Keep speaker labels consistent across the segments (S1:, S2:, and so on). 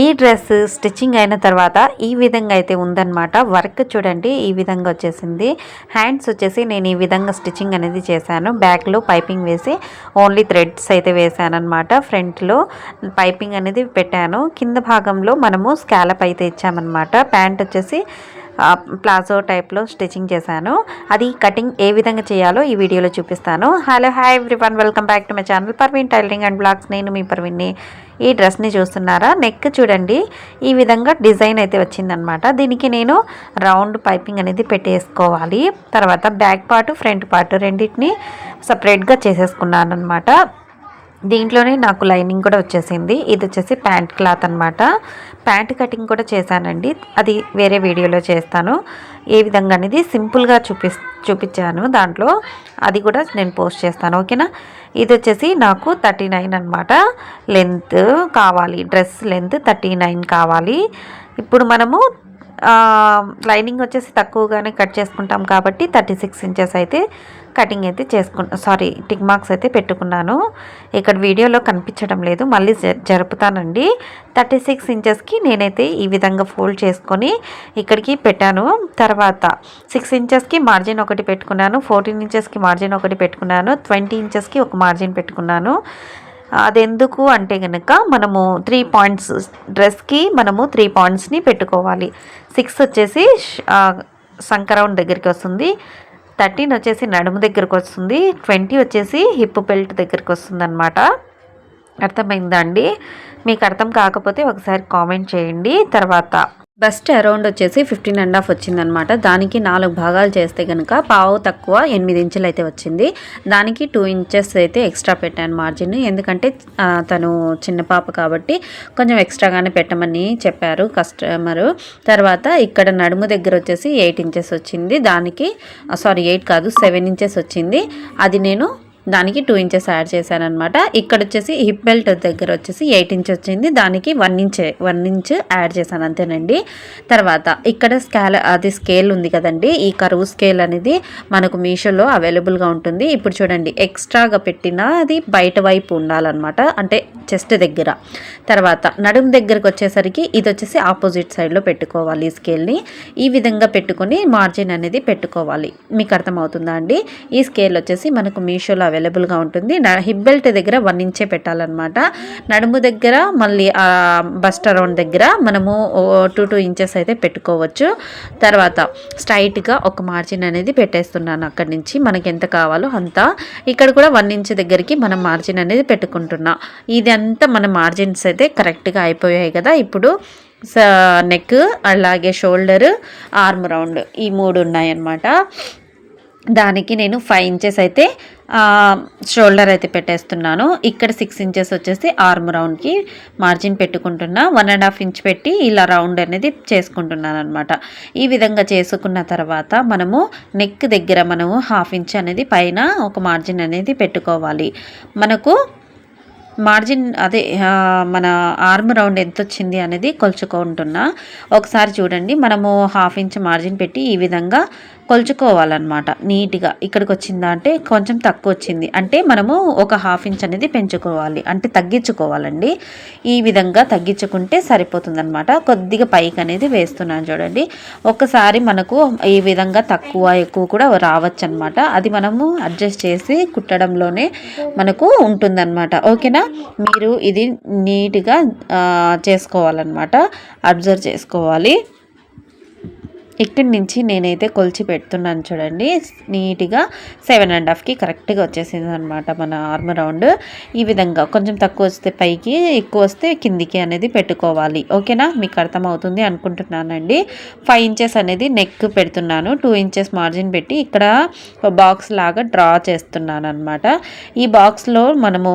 S1: ఈ dress stitching అయిన తర్వాత ఈ విధంగా అయితే ఉందన్నమాట. వర్క్ చూడండి ఈ విధంగా వచ్చేసింది. హ్యాండ్స్ వచ్చేసి నేను ఈ విధంగా స్టిచ్చింగ్ అనేది చేశాను. బ్యాక్లో పైపింగ్ వేసి ఓన్లీ థ్రెడ్స్ అయితే వేసాను అనమాట ఫ్రంట్లో పైపింగ్ అనేది పెట్టాను. కింద భాగంలో మనము స్కాలప్ అయితే ఇచ్చామన్నమాట. ప్యాంట్ వచ్చేసి ప్లాజో టైప్లో స్టిచ్చింగ్ చేశాను. అది కటింగ్ ఏ విధంగా చేయాలో ఈ వీడియోలో చూపిస్తాను. Hello hi everyone welcome back to my channel Parveen tailoring and blogs నేను మీ పర్వీన్ని ఈ డ్రెస్ని చూస్తున్నారా? నెక్ చూడండి. ఈ విధంగా డిజైన్ అయితే వచ్చిందనమాట దీనికి నేను రౌండ్ పైపింగ్ అనేది పెట్టేసుకోవాలి. తర్వాత బ్యాక్ పార్ట్ ఫ్రంట్ పార్ట్ రెండింటిని సపరేట్గా చేసేసుకున్నాను అనమాట దీంట్లోనే నాకు లైనింగ్ కూడా వచ్చేసింది. ఇది వచ్చేసి ప్యాంట్ క్లాత్ అనమాట ప్యాంట్ కటింగ్ కూడా చేశానండి. అది వేరే వీడియోలో చేస్తాను. ఏ విధంగా అనేది సింపుల్గా చూపి చూపించాను దాంట్లో. అది కూడా నేను పోస్ట్ చేస్తాను. ఓకేనా? ఇది వచ్చేసి నాకు థర్టీ నైన్ అనమాట లెంత్ కావాలి. డ్రెస్ లెంత్ థర్టీ నైన్ కావాలి. ఇప్పుడు మనము లైనింగ్ వచ్చేసి తక్కువగానే కట్ చేసుకుంటాం కాబట్టి థర్టీ సిక్స్ ఇంచెస్ అయితే కటింగ్ అయితే చేసుకున్నా సారీ టిక్ మార్క్స్ అయితే పెట్టుకున్నాను. ఇక్కడ వీడియోలో కనిపించడం లేదు మళ్ళీ జ- జరుపుతానండి. థర్టీ సిక్స్ ఇంచెస్కి నేనైతే ఈ విధంగా ఫోల్డ్ చేసుకొని ఇక్కడికి పెట్టాను. తర్వాత సిక్స్ ఇంచెస్కి మార్జిన్ ఒకటి పెట్టుకున్నాను ఫోర్టీన్ ఇంచెస్కి మార్జిన్ ఒకటి పెట్టుకున్నాను ట్వంటీ ఇంచెస్కి ఒక మార్జిన్ పెట్టుకున్నాను. అదెందుకు అంటే కనుక మనము త్రీ పాయింట్స్ డ్రెస్కి మనము త్రీ పాయింట్స్ని పెట్టుకోవాలి. సిక్స్ వచ్చేసి సంక్రౌండ్ సంకరౌండ్ దగ్గరికి వస్తుంది. థర్టీన్ వచ్చేసి నడుము దగ్గరికి వస్తుంది. ట్వంటీ వచ్చేసి హిప్ బెల్ట్ దగ్గరికి వస్తుంది అనమాట అర్థమైందా అండి? మీకు అర్థం కాకపోతే ఒకసారి కామెంట్ చేయండి. తర్వాత బస్ట్ అరౌండ్ వచ్చేసి ఫిఫ్టీన్ అండ్ హాఫ్ వచ్చిందనమాట. దానికి నాలుగు భాగాలు చేస్తే కనుక పావు తక్కువ ఎనిమిది ఇంచులు అయితే వచ్చింది. దానికి టూ ఇంచెస్ అయితే ఎక్స్ట్రా పెట్టాను మార్జిన్ ఎందుకంటే తను చిన్న పాప కాబట్టి కొంచెం ఎక్స్ట్రాగానే పెట్టమని చెప్పారు కస్టమరు తర్వాత ఇక్కడ నడుము దగ్గర వచ్చేసి ఎయిట్ ఇంచెస్ వచ్చింది. దానికి సారీ ఎయిట్ కాదు సెవెన్ ఇంచెస్ వచ్చింది. అది నేను దానికి టూ ఇంచెస్ యాడ్ చేశాను అనమాట ఇక్కడ వచ్చేసి హిప్ బెల్ట్ దగ్గర వచ్చేసి ఎయిట్ ఇంచ్ వచ్చింది. దానికి one inch one inch add చేశాను అంతేనండి. తర్వాత ఇక్కడ స్కేల్ అది స్కేల్ ఉంది కదండి. ఈ కరువు స్కేల్ అనేది మనకు మీషోలో అవైలబుల్గా ఉంటుంది. ఇప్పుడు చూడండి ఎక్స్ట్రాగా పెట్టిన అది బయట వైపు ఉండాలన్నమాట. అంటే చెస్ట్ దగ్గర. తర్వాత నడుము దగ్గరకు వచ్చేసరికి ఇది వచ్చేసి ఆపోజిట్ సైడ్లో పెట్టుకోవాలి ఈ స్కేల్ని ఈ విధంగా పెట్టుకొని మార్జిన్ అనేది పెట్టుకోవాలి. మీకు అర్థమవుతుందా అండి? ఈ స్కేల్ వచ్చేసి మనకు మీషోలో అవైలబుల్గా ఉంటుంది. న- హిప్ బెల్ట్ దగ్గర వన్ ఇంచే పెట్టాలన్నమాట. నడుము దగ్గర మళ్ళీ బస్ట్ అరౌండ్ దగ్గర మనము టూ టూ ఇంచెస్ అయితే పెట్టుకోవచ్చు. తర్వాత స్ట్రైట్గా ఒక మార్జిన్ అనేది పెట్టేస్తున్నాను అక్కడి నుంచి మనకి ఎంత కావాలో అంత. ఇక్కడ కూడా వన్ ఇంచ్ దగ్గరికి మనం మార్జిన్ అనేది పెట్టుకుంటున్నాం. ఇదంతా మన మార్జిన్స్ అయితే కరెక్ట్గా అయిపోయాయి కదా. ఇప్పుడు నెక్ అలాగే షోల్డర్ ఆర్మ్ రౌండ్ ఈ మూడు ఉన్నాయన్నమాట. దానికి నేను ఫైవ్ ఇంచెస్ అయితే షోల్డర్ అయితే పెట్టేస్తున్నాను. ఇక్కడ సిక్స్ ఇంచెస్ వచ్చేసి ఆర్మ్ రౌండ్కి మార్జిన్ పెట్టుకుంటున్నా. వన్ అండ్ హాఫ్ ఇంచ్ పెట్టి ఇలా రౌండ్ అనేది చేసుకుంటున్నాను అనమాట ఈ విధంగా చేసుకున్న తర్వాత మనము నెక్ దగ్గర మనము హాఫ్ ఇంచ్ అనేది పైన ఒక మార్జిన్ అనేది పెట్టుకోవాలి. మనకు మార్జిన్ అదే మన ఆర్మ్ రౌండ్ ఎంత వచ్చింది అనేది కొలుచుకుంటున్నా. ఒకసారి చూడండి మనము హాఫ్ ఇంచ్ మార్జిన్ పెట్టి ఈ విధంగా కొలుచుకోవాలన్నమాట నీట్గా. ఇక్కడికి వచ్చిందా అంటే కొంచెం తక్కువ వచ్చింది అంటే మనము ఒక హాఫ్ ఇంచ్ అనేది పెంచుకోవాలి అంటే తగ్గించుకోవాలండి. ఈ విధంగా తగ్గించుకుంటే సరిపోతుందన్నమాట. కొద్దిగా పైకి అనేది వేస్తున్నాను చూడండి. ఒకసారి మనకు ఈ విధంగా తక్కువ ఎక్కువ కూడా రావచ్చు అనమాట అది మనము అడ్జస్ట్ చేసి కుట్టడంలోనే మనకు ఉంటుందన్నమాట. ఓకేనా? మీరు ఇది నీట్గా చేసుకోవాలన్నమాట. అబ్జర్వ్ చేసుకోవాలి. ఇక్కడి నుంచి నేనైతే కొలిచి పెడుతున్నాను చూడండి. నీట్గా సెవెన్ అండ్ హాఫ్కి కరెక్ట్గా వచ్చేసింది అనమాట మన ఆర్మ్ రౌండ్. ఈ విధంగా కొంచెం తక్కువ వస్తే పైకి ఎక్కువ వస్తే కిందికి అనేది పెట్టుకోవాలి. ఓకేనా? మీకు అర్థమవుతుంది అనుకుంటున్నానండి. ఫైవ్ ఇంచెస్ అనేది నెక్ పెడుతున్నాను. టూ ఇంచెస్ మార్జిన్ పెట్టి ఇక్కడ బాక్స్ లాగా డ్రా చేస్తున్నాను అనమాట ఈ బాక్స్లో మనము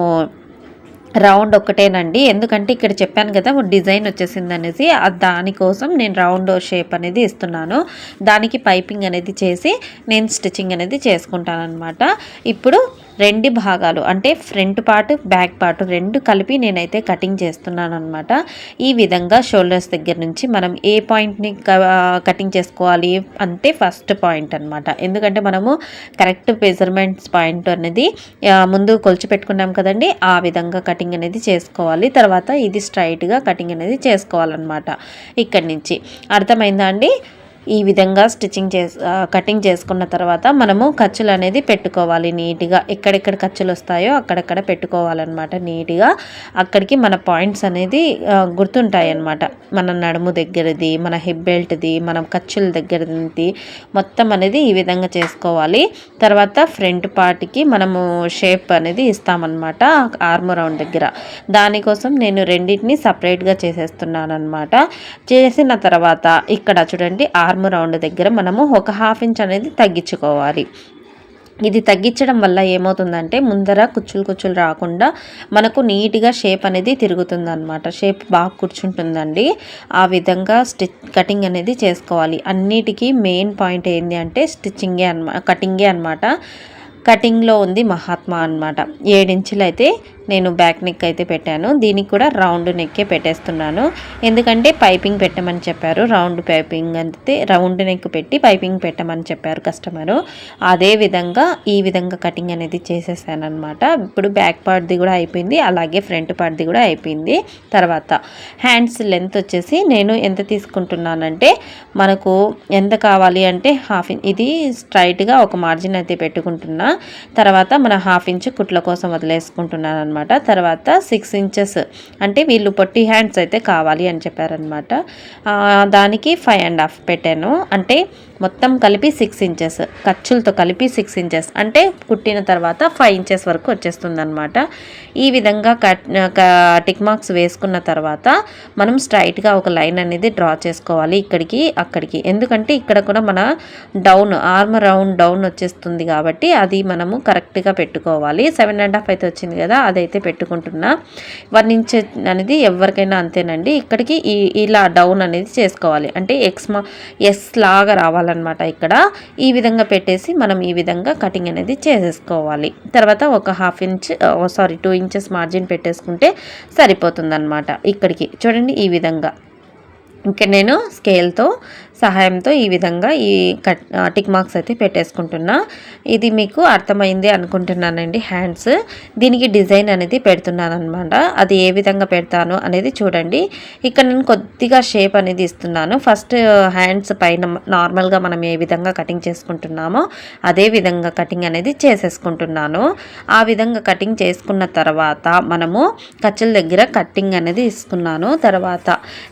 S1: రౌండ్ ఒకటేనండి ఎందుకంటే ఇక్కడ చెప్పాను కదా డిజైన్ వచ్చేసింది అనేసి దానికోసం నేను రౌండ్ షేప్ అనేది ఇస్తున్నాను. దానికి పైపింగ్ అనేది చేసి నేను స్టిచ్చింగ్ అనేది చేసుకుంటాను అనమాట ఇప్పుడు రెండు భాగాలు అంటే ఫ్రంట్ పార్ట్ బ్యాక్ పార్ట్ రెండు కలిపి నేనైతే కటింగ్ చేస్తున్నాను అనమాట ఈ విధంగా షోల్డర్స్ దగ్గర నుంచి మనం ఏ పాయింట్ని కటింగ్ చేసుకోవాలి అంటే ఫస్ట్ పాయింట్ అనమాట ఎందుకంటే మనము కరెక్ట్ మెజర్మెంట్స్ పాయింట్ అనేది ముందు కొలిచి పెట్టుకున్నాం కదండి ఆ విధంగా కటింగ్ అనేది చేసుకోవాలి. తర్వాత ఇది స్ట్రైట్గా కటింగ్ అనేది చేసుకోవాలన్నమాట. ఇక్కడి నుంచి. అర్థమైందా అండి? ఈ విధంగా స్టిచ్చింగ్ చేసి కటింగ్ చేసుకున్న తర్వాత మనము ఖర్చులు అనేది పెట్టుకోవాలి నీట్గా. ఎక్కడెక్కడ ఖర్చులు వస్తాయో అక్కడక్కడ పెట్టుకోవాలన్నమాట నీట్గా. అక్కడికి మన పాయింట్స్ అనేది గుర్తుంటాయి అన్నమాట మన నడుము దగ్గరది మన హిప్ బెల్ట్ది మన ఖర్చుల దగ్గరది మొత్తం అనేది ఈ విధంగా చేసుకోవాలి. తర్వాత ఫ్రంట్ పార్ట్కి మనము షేప్ అనేది ఇస్తామన్నమాట ఆర్మ్ రౌండ్ దగ్గర. దానికోసం నేను రెండింటిని సపరేట్గా చేసేస్తున్నాను అనమాట చేసిన తర్వాత ఇక్కడ చూడండి ఆర్మ్ రౌండ్ దగ్గర మనము ఒక హాఫ్ ఇంచ్ అనేది తగ్గించుకోవాలి. ఇది తగ్గించడం వల్ల ఏమవుతుందంటే ముందర కుచ్చులు కుచ్చులు రాకుండా మనకు నీట్గా షేప్ అనేది తిరుగుతుంది అనమాట షేప్ బాగా కూర్చుంటుందండి. ఆ విధంగా స్టిచ్ కటింగ్ అనేది చేసుకోవాలి. అన్నిటికీ మెయిన్ పాయింట్ ఏంటి అంటే స్టిచ్చింగే అనమా కటింగే అనమాట కటింగ్లో ఉంది మహాత్మా అనమాట ఏడించులు అయితే నేను బ్యాక్ నెక్ అయితే పెట్టాను. దీనికి కూడా రౌండ్ నెక్కే పెట్టేస్తున్నాను. ఎందుకంటే పైపింగ్ పెట్టమని చెప్పారు. రౌండ్ పైపింగ్ అంతే రౌండ్ నెక్ పెట్టి పైపింగ్ పెట్టమని చెప్పారు కస్టమరు. అదే విధంగా ఈ విధంగా కటింగ్ అనేది చేసేసాను అనమాట ఇప్పుడు బ్యాక్ పార్ట్ది కూడా అయిపోయింది. అలాగే ఫ్రంట్ పార్ట్ది కూడా అయిపోయింది. తర్వాత హ్యాండ్స్ లెంత్ వచ్చేసి నేను ఎంత తీసుకుంటున్నానంటే మనకు ఎంత కావాలి అంటే హాఫ్ ఇన్ ఇది స్ట్రైట్గా ఒక మార్జిన్ అయితే పెట్టుకుంటున్నా. తర్వాత మన హాఫ్ ఇంచ్ కుట్ల కోసం వదిలేసుకుంటున్నాను అనమాట తర్వాత సిక్స్ ఇంచెస్ అంటే వీళ్ళు పొట్టి హ్యాండ్స్ అయితే కావాలి అని చెప్పారనమాట. దానికి ఫైవ్ అండ్ హాఫ్ పెట్టాను. అంటే మొత్తం కలిపి సిక్స్ ఇంచెస్ ఖర్చులతో కలిపి సిక్స్ ఇంచెస్ అంటే కుట్టిన తర్వాత ఫైవ్ ఇంచెస్ వరకు వచ్చేస్తుంది అనమాట ఈ విధంగా కట్ టిక్ మార్క్స్ వేసుకున్న తర్వాత మనం స్ట్రైట్గా ఒక లైన్ అనేది డ్రా చేసుకోవాలి ఇక్కడికి అక్కడికి. ఎందుకంటే ఇక్కడ కూడా మన డౌన్ ఆర్మ్ రౌండ్ డౌన్ వచ్చేస్తుంది కాబట్టి అది మనము కరెక్ట్గా పెట్టుకోవాలి. సెవెన్ అండ్ హాఫ్ అయితే వచ్చింది కదా అదైతే పెట్టుకుంటున్నా. వన్ ఇంచ్ అనేది ఎవరికైనా అంతేనండి. ఇక్కడికి ఈ ఇలా డౌన్ అనేది చేసుకోవాలి. అంటే ఎక్స్ మా ఎస్ లాగా రావాలి రావాలన్నమాట ఇక్కడ. ఈ విధంగా పెట్టేసి మనం ఈ విధంగా కటింగ్ అనేది చేసేసుకోవాలి. తర్వాత ఒక half inch sorry two inches margin పెట్టేసుకుంటే సరిపోతుంది ఇక్కడికి చూడండి ఈ విధంగా. ఇంకా నేను స్కేల్తో సహాయంతో ఈ విధంగా ఈ కట్ టిక్ మార్క్స్ అయితే పెట్టేసుకుంటున్నా. ఇది మీకు అర్థమైంది అనుకుంటున్నానండి హ్యాండ్స్. దీనికి డిజైన్ అనేది పెడుతున్నాను అనమాట అది ఏ విధంగా పెడతాను అనేది చూడండి. ఇక్కడ నేను కొద్దిగా షేప్ అనేది ఇస్తున్నాను. ఫస్ట్ హ్యాండ్స్ పైన నార్మల్గా మనం ఏ విధంగా కటింగ్ చేసుకుంటున్నామో అదే విధంగా కటింగ్ అనేది చేసేసుకుంటున్నాను. ఆ విధంగా కటింగ్ చేసుకున్న తర్వాత మనము ఖర్చుల దగ్గర కట్టింగ్ అనేది ఇస్తున్నాను. తర్వాత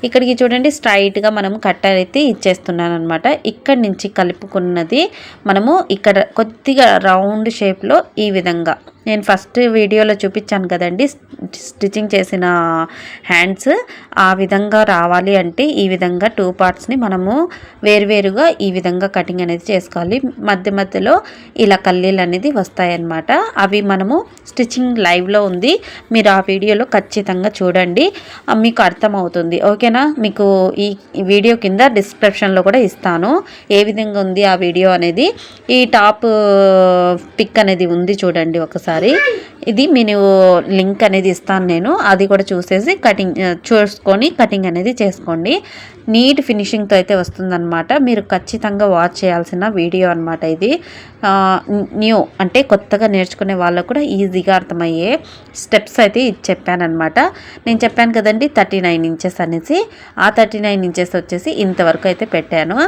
S1: ఇక్కడికి చూడండి స్ట్రైట్గా మనం కట్ అయితే ఇచ్చేస్తున్నాను అనమాట ఇక్కడి నుంచి కలుపుకున్నది మనము ఇక్కడ కొద్దిగా రౌండ్ షేప్లో ఈ విధంగా. నేను ఫస్ట్ వీడియోలో చూపించాను కదండి స్టిచ్చింగ్ చేసిన హ్యాండ్స్ ఆ విధంగా రావాలి అంటే ఈ విధంగా టూ పార్ట్స్ని మనము వేరువేరుగా ఈ విధంగా కటింగ్ అనేది చేసుకోవాలి. మధ్య మధ్యలో ఇలా కల్లీలు అనేది వస్తాయన్నమాట. అవి మనము స్టిచ్చింగ్ లైవ్లో ఉంది. మీరు ఆ వీడియోలో ఖచ్చితంగా చూడండి. మీకు అర్థమవుతుంది. ఓకేనా? మీకు ఈ వీడియో కింద డిస్క్రిప్షన్లో కూడా ఇస్తాను. ఏ విధంగా ఉంది ఆ వీడియో అనేది? ఈ టాప్ పిక్ uh, అనేది ఉంది చూడండి ఒకసారి. ఇది మీరు లింక్ అనేది ఇస్తాను నేను. అది కూడా చూసేసి కటింగ్ చూసుకొని కటింగ్ అనేది చేసుకోండి. నీట్ ఫినిషింగ్తో అయితే వస్తుందన్నమాట. మీరు ఖచ్చితంగా వాచ్ చేయాల్సిన వీడియో అనమాట ఇది. న్యూ అంటే కొత్తగా నేర్చుకునే వాళ్ళకు కూడా ఈజీగా అర్థమయ్యే స్టెప్స్ అయితే ఇది చెప్పానమాట నేను చెప్పాను కదండి థర్టీ నైన్ ఇంచెస్ అనేసి. ఆ థర్టీ నైన్ ఇంచెస్ వచ్చేసి ఇంతవరకు అయితే పెట్టాను.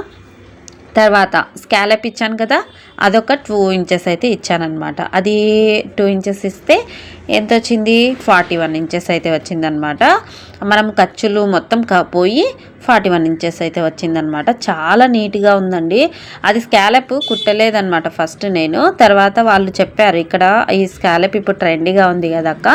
S1: తర్వాత స్కాలప్ ఇచ్చాను కదా అదొక టూ ఇంచెస్ అయితే ఇచ్చానమాట అది టూ ఇంచెస్ ఇస్తే ఎంత వచ్చింది ఫార్టీ వన్ ఇంచెస్ అయితే వచ్చిందనమాట మనం ఖర్చులు మొత్తం క- పోయి ఫార్టీ వన్ ఇంచెస్ అయితే వచ్చిందనమాట. చాలా నీట్గా ఉందండి. అది స్కాలప్ కుట్టలేదనమాట ఫస్ట్ నేను. తర్వాత వాళ్ళు చెప్పారు ఇక్కడ ఈ స్కాలప్ ఇప్పుడు ట్రెండీగా ఉంది కదా అక్క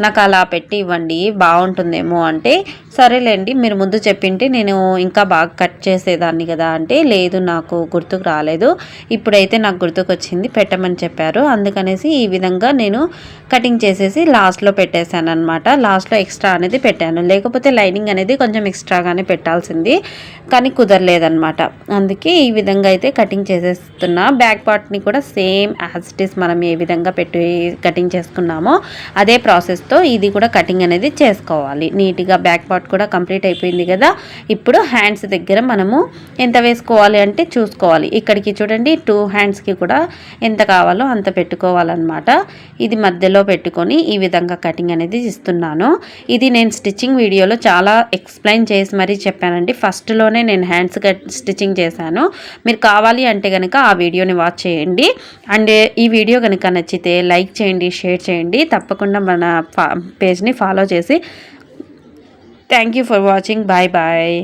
S1: నాకు అలా పెట్టి ఇవ్వండి బాగుంటుందేమో అంటే సరేలేండి మీరు ముందు చెప్పింటే నేను ఇంకా బాగా కట్ చేసేదాన్ని కదా అంటే లేదు నాకు గుర్తుకు రాలేదు. ఇప్పుడైతే నాకు గుర్తుకొచ్చింది పెట్టమని చెప్పారు. అందుకనేసి ఈ విధంగా నేను కటింగ్ చేసేసి లాస్ట్లో పెట్టేశాను అనమాట లాస్ట్లో ఎక్స్ట్రా అనేది పెట్టాను. లేకపోతే లైనింగ్ అనేది కొంచెం ఎక్స్ట్రాగానే పెట్టాను పెట్టాల్సింది కానీ కుదరలేదనమాట అందుకే ఈ విధంగా అయితే కటింగ్ చేసేస్తున్నా. బ్యాక్ పార్ట్ని కూడా సేమ్ యాజ్ ఇట్ ఈస్ మనం ఏ విధంగా పెట్టి కటింగ్ చేసుకున్నామో అదే ప్రాసెస్తో ఇది కూడా కటింగ్ అనేది చేసుకోవాలి. నీట్గా బ్యాక్ పార్ట్ కూడా కంప్లీట్ అయిపోయింది కదా ఇప్పుడు హ్యాండ్స్ దగ్గర మనము ఎంత వేసుకోవాలి అంటే చూసుకోవాలి. ఇక్కడికి చూడండి టూ హ్యాండ్స్కి కూడా ఎంత కావాలో అంత పెట్టుకోవాలన్నమాట. ఇది మధ్యలో పెట్టుకొని ఈ విధంగా కటింగ్ అనేది ఇస్తున్నాను ఇది నేను స్టిచ్చింగ్ వీడియోలో చాలా ఎక్స్ప్లెయిన్ చేసి మరీ చెప్పానండి. ఫస్ట్లోనే నేను హ్యాండ్స్ స్టిచ్చింగ్ చేశాను. మీరు కావాలి అంటే కనుక ఆ వీడియోని వాచ్ చేయండి. అండ్ ఈ వీడియో కనుక నచ్చితే లైక్ చేయండి షేర్ చేయండి. తప్పకుండా మన పేజ్ని ఫాలో చేసి. Thank you for watching. Bye bye.